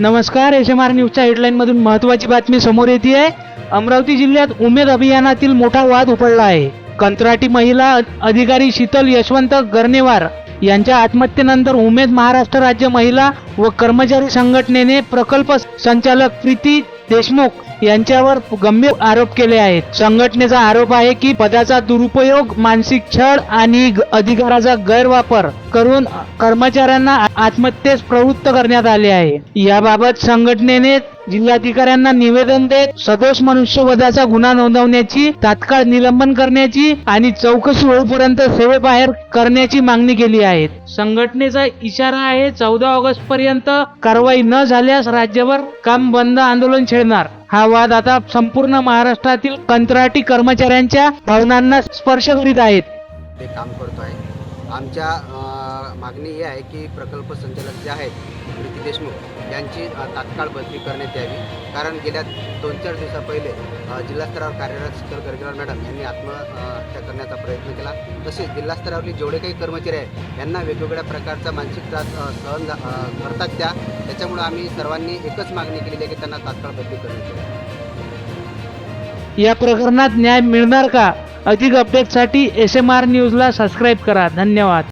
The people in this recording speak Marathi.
नमस्कार एस एम आर न्यूजच्या हेडलाईनमधून महत्त्वाची बातमी समोर येते आहे अमरावती जिल्ह्यात उमेद अभियानातील मोठा वाद उपडला आहे. कंत्राटी महिला अधिकारी शीतल यशवंत गर्नेवार यांच्या आत्महत्येनंतर उमेद महाराष्ट्र राज्य महिला व कर्मचारी संघटनेने प्रकल्प संचालक प्रीती देशमुख यांच्यावर गंभीर आरोप केले आहेत. संघटनेचा आरोप आहे की पदाचा दुरुपयोग मानसिक छळ आणि अधिकाराचा गैरवापर करून कर्मचाऱ्यांना आत्महत्येस प्रवृत्त करण्यात आले आहे. याबाबत संघटनेने जिल्हाधिकाऱ्यांना निवेदन देत सदोष मनुष्यवधाचा गुन्हा नोंदवण्याची तात्काळ निलंबन करण्याची आणि चौकशी होईपर्यंत सेवेबाहेर करण्याची मागणी केली आहे. संघटनेचा इशारा आहे चौदा ऑगस्ट पर्यंत कारवाई न झाल्यास राज्यभर काम बंद आंदोलन छेडणार. हा वाद आता संपूर्ण महाराष्ट्रातील कंत्राटी कर्मचाऱ्यांच्या भावनांना स्पर्श करीत आहेत. ते काम करतो आहे आमच्या मागणी ही आहे की प्रकल्प संचालक जे आहेत प्रीती देशमुख यांची तात्काळ बदली करण्यात यावी. कारण गेल्या दोन चार दिवसा पहिले जिल्हास्तरावर कार्यरत शीतल गर्गेवार मॅडम यांनी आत्महत्या करण्याचा प्रयत्न केला. तसेच जिल्हास्तरावरील जेवढे काही कर्मचारी आहेत यांना वेगवेगळ्या प्रकारचा मानसिक त्रास सहन करतात त्या. त्याच्यामुळे आम्ही सर्वांनी एकच मागणी केलेली आहे की त्यांना तात्काळ बदली करण्यात यावी. या प्रकरणात न्याय मिळणार का? अधिक अपडेटसाठी एस एम आर न्यूजला सबस्क्राईब करा. धन्यवाद.